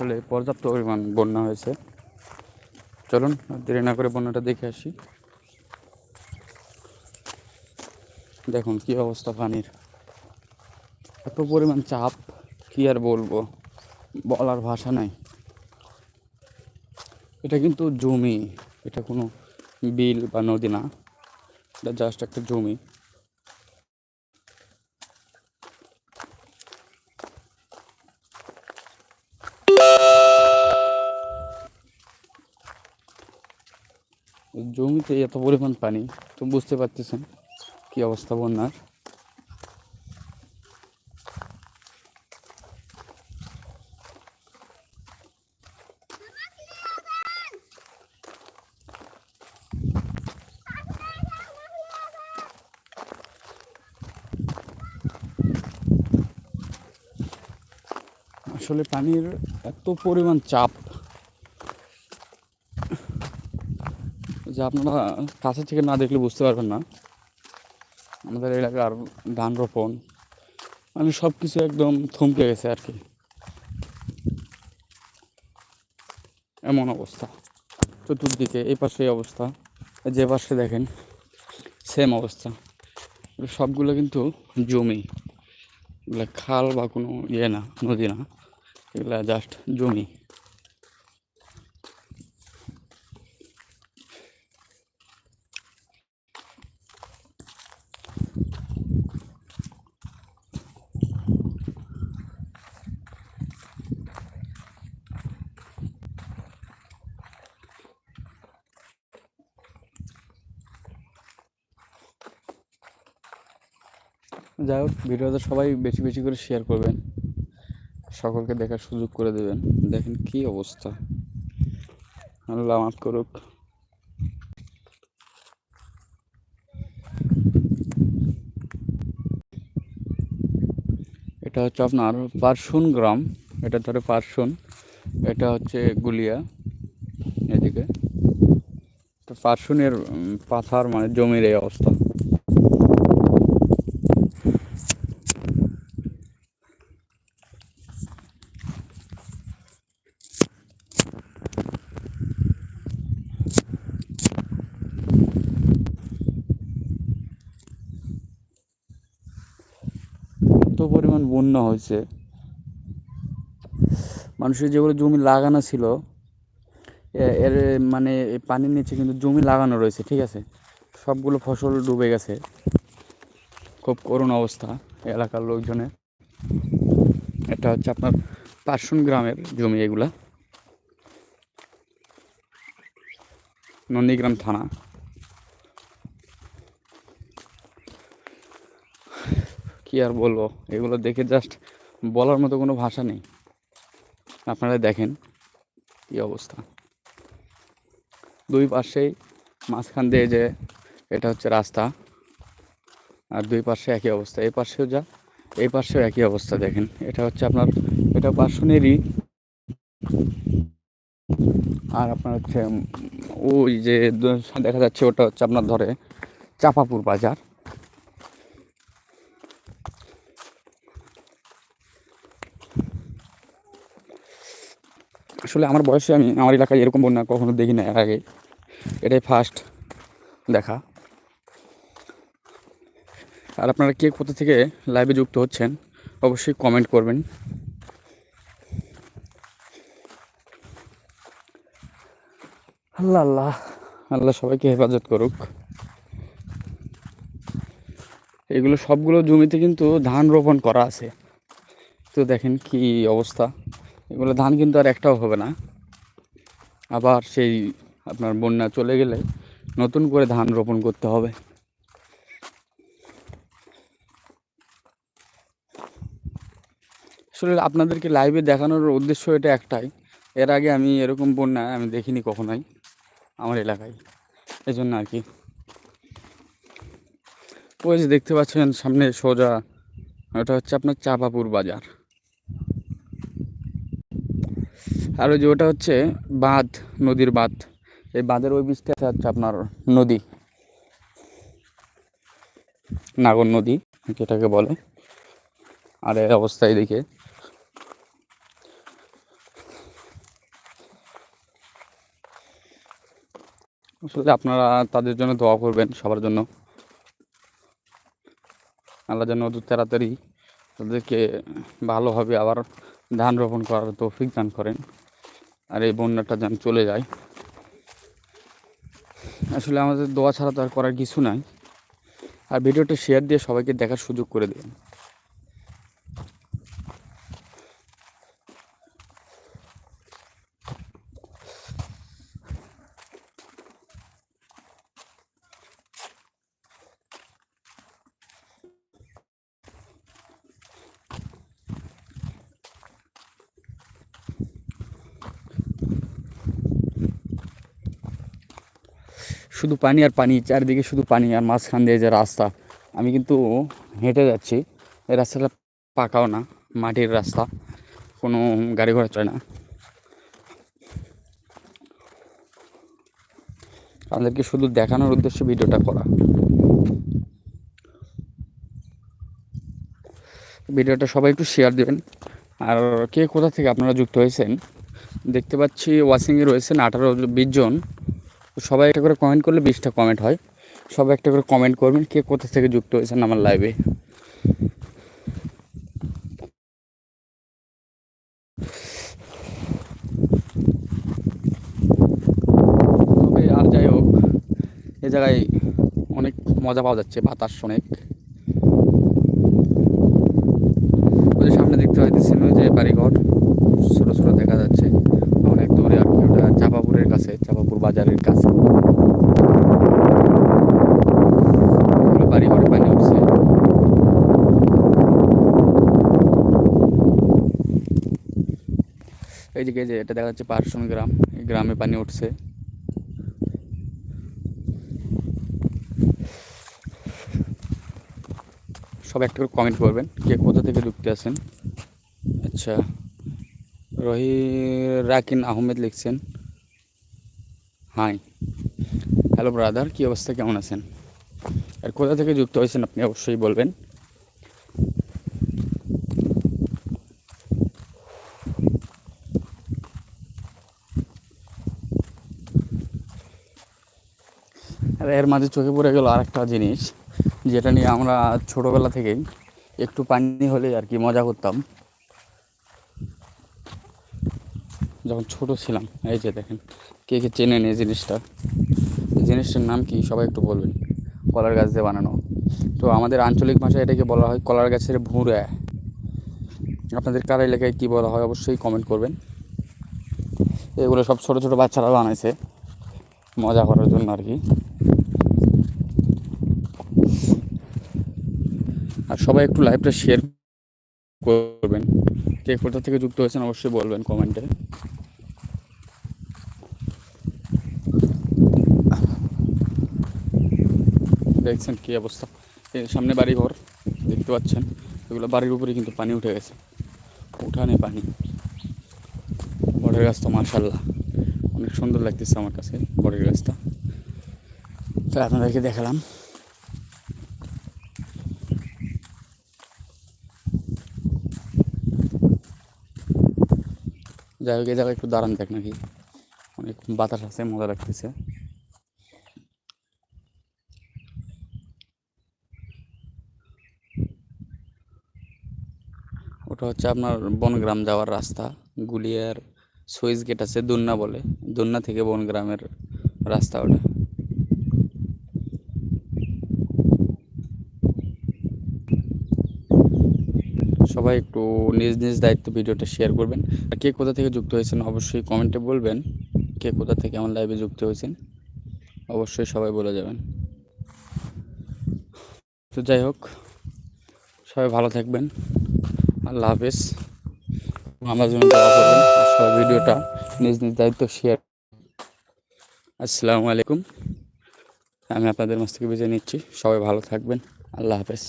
আসলে পর্যাপ্ত পরিমাণ বন্যা হয়েছে। চলুন, দেরি না করে বন্যাটা দেখে আসি। দেখুন, কি অবস্থা পানির। এত পরিমাণ চাপ, কি আর বলব? বলার ভাষা নাই। এটা কিন্তু জমি, এটা কোনো বিল বা নদী না। এটা জাস্ট একটা জমি। জমিতে এত পরিমাণ পানি, তো বুঝতে পারতেছেন কি অবস্থা বন্যার। আসলে পানির এত পরিমাণ চাপ যে আপনারা কাছে থেকে না দেখলে বুঝতে পারবেন না। আমাদের এলাকার ধান রোপণ মানে সব কিছু একদম থমকে গেছে আর কি। এমন অবস্থা। চতুর্দিকে এই পাশে অবস্থা, যে পাশে দেখেন সেম অবস্থা। সবগুলো কিন্তু জমি। এগুলো খাল বা কোনো ইয়ে না, নদী না, এগুলা জাস্ট জমি। যাই হোক ভিডিওটা সবাই বেশি বেশি করে শেয়ার করবেন। সকলকে দেখার সুযোগ করে দেবেন। দেখেন কি অবস্থা। আল্লাহ মাফ করুক। এটা হচ্ছে আপনার পারশুন গ্রাম। এটা ধরে পারশুন। এটা হচ্ছে গুলিয়া। এদিকে। তো পারশুনের পাথার মানে জমির এই অবস্থা এত পরিমাণ বন্যা হয়েছে, মানুষের যেগুলো জমি লাগানো ছিল এর মানে পানির নিচে কিন্তু জমি লাগানো রয়েছে, ঠিক আছে? সবগুলো ফসল ডুবে গেছে। খুব করুণ অবস্থা এলাকার লোকজনের। এটা হচ্ছে আপনার পার্সুন গ্রামের জমি এগুলা। নন্দীগ্রাম থানা। কি আর বলব? এগুলো দেখে জাস্ট বলার মতো কোনো ভাষা নেই। আপনারা দেখেন কি অবস্থা। দুই পাশেই মাঝখান দিয়ে যে এটা হচ্ছে রাস্তা, আর দুই পাশে একই অবস্থা। এই পাশেও যা, এই পাশেও একই অবস্থা দেখেন। এটা হচ্ছে আপনার, এটা পার্শ্বনেরই আর আপনার হচ্ছে ওই যে দেখা যাচ্ছে ওটা হচ্ছে আপনার ধরে চাপাপুর বাজার। আসলে আমার বয়সে আমি, আমার এলাকায় এরকম বন্যা কখনো দেখি না এর আগে। এটাই ফার্স্ট দেখা। আর আপনারা কে কোথা থেকে লাইভে যুক্ত হচ্ছেন, অবশ্যই কমেন্ট করবেন। আল্লাহ আল্লাহ। আল্লাহ সবাইকে হেফাজত করুক। এগুলো সবগুলো জমিতে কিন্তু ধান রোপণ করা আছে। তো দেখেন কি অবস্থা। এগুলো ধান কিন্তু আর একটাও হবে না। আবার সেই আপনার বন্যা চলে গেলে নতুন করে ধান রোপণ করতে হবে। আসলে আপনাদেরকে লাইভে দেখানোর উদ্দেশ্য এটা একটাই। এর আগে আমি এরকম বন্যা আমি দেখিনি কখনোই আমার এলাকায়। এই জন্য আর কি। ওই যে দেখতে পাচ্ছেন সামনে সোজা ওটা হচ্ছে আপনার চাপাপুর বাজার। আর ওই যে ওটা হচ্ছে বাঁধ, নদীর বাঁধ। এই বাঁধের ওই আছে হচ্ছে আপনার নদী। নাগর নদী, যেটাকে বলে। আর এই অবস্থায় দেখে আসলে আপনারা তাদের জন্য দোয়া করবেন সবার জন্য। আল্লাহ যেন তাড়াতাড়ি তাদেরকে ভালোভাবে আবার ধান রোপণ করার তৌফিক দান করেন। আর এই বন্যাটা যেন চলে যায়। আসলে আমাদের দোয়া ছাড়া তো আর করার কিছু নাই। আর ভিডিওটা শেয়ার দিয়ে সবাইকে দেখার সুযোগ করে দেবেন শুধু পানি আর পানি, চারিদিকে শুধু পানি আর মাঝখান দিয়ে যে রাস্তা, আমি কিন্তু হেঁটে যাচ্ছি। এই রাস্তাটা পাকাও না, মাটির রাস্তা, কোনো গাড়ি ঘোড়া চলে না। আমাদেরকে শুধু দেখানোর উদ্দেশ্যে ভিডিওটা করা। ভিডিওটা সবাই একটু শেয়ার দেবেন। আর কে কোথা থেকে আপনারা যুক্ত হয়েছেন? দেখতে পাচ্ছি ওয়াশিংয়ে রয়েছেন আঠারো, বিশ জন। তো সবাই একটা করে কমেন্ট করলে বিশটা কমেন্ট হয়। সবাই একটা করে কমেন্ট করবেন কে কোথা থেকে যুক্ত হয়েছেন আমার লাইভে তবে আর যাই হোক, এ জায়গায় অনেক মজা পাওয়া যাচ্ছে বাতাস অনেক। সামনে দেখতে পাইতেছেন যে বাড়িঘর ছোটো ছোটো দেখা যাচ্ছে অনেক দূরে আর কি ওটা কাছে চাপাপুর বাজারের কাছে। উঠছে। এই যে যে, এটা দেখা যাচ্ছে পার্সন গ্রাম। এই গ্রামে পানি উঠছে। সব একটা করে কমেন্ট করবেন কে কোথা থেকে ঢুকতে আছেন। আচ্ছা রহি রাকিন আহমেদ লিখছেন। হাই হ্যালো ব্রাদার কী অবস্থা? কেমন আছেন? আর কোথা থেকে যুক্ত হয়েছেন আপনি অবশ্যই বলবেন। আর, এর মাঝে চোখে পড়ে গেল আর একটা জিনিস, যেটা নিয়ে আমরা ছোটোবেলা থেকেই একটু পানি হলে আর কি মজা করতাম। যখন ছোট ছিলাম, এই যে দেখেন, কে কে চেনেন এই জিনিসটা? এই জিনিসটার নাম কি? সবাই একটু বলবেন। কলার গাছ দিয়ে বানানো। তো আমাদের আঞ্চলিক ভাষায় এটাকে বলা হয় কলার গাছের ভুঁড়া। আপনাদের কার এলাকায় কী বলা হয় অবশ্যই কমেন্ট করবেন। এগুলো সব ছোটো ছোটো বাচ্চারা বানাইছে। মজা করার জন্য আর কি। আর সবাই একটু লাইভটা শেয়ার করবেন। কে কোথা থেকে যুক্ত হয়েছেন অবশ্যই বলবেন কমেন্টে দেখছেন কী অবস্থা? সামনে বাড়ি ঘর দেখতে পাচ্ছেন? এগুলো বাড়ির উপরে কিন্তু পানি উঠে গেছে। উঠানে পানি। বটের গাছ তো মার্শাল্লাহ অনেক সুন্দর লাগতেছে আমার কাছে বটের গাছটা। তো আপনাদেরকে দেখালাম। যাই হোক, এই জায়গায় একটু দাঁড়ান দেখ নাকি। অনেক বাতাস আছে, মজা লাগতেছে। ওটা হচ্ছে আপনার বনগ্রাম যাওয়ার রাস্তা। গুলিয়ার সুইচ গেট আছে দুন্না বলে। দুন্না থেকে বনগ্রামের রাস্তা ওটা। সবাই একটু নিজ নিজ দায়িত্ব ভিডিওটা শেয়ার করবেন। আর কে কোথা থেকে যুক্ত হয়েছেন অবশ্যই কমেন্টে বলবেন। কে কোথা থেকে আমার লাইভে যুক্ত হয়েছেন, অবশ্যই সবাই বলে যাবেন। তো যাই হোক, সবাই ভালো থাকবেন। আল্লাহ হাফেজ। আমার জন্য ভিডিওটা নিজ নিজ দায়িত্ব শেয়ার আসসালামু আলাইকুম। আমি আপনাদের মাছ থেকে বেছে নিচ্ছি। সবাই ভালো থাকবেন। আল্লাহ হাফেজ।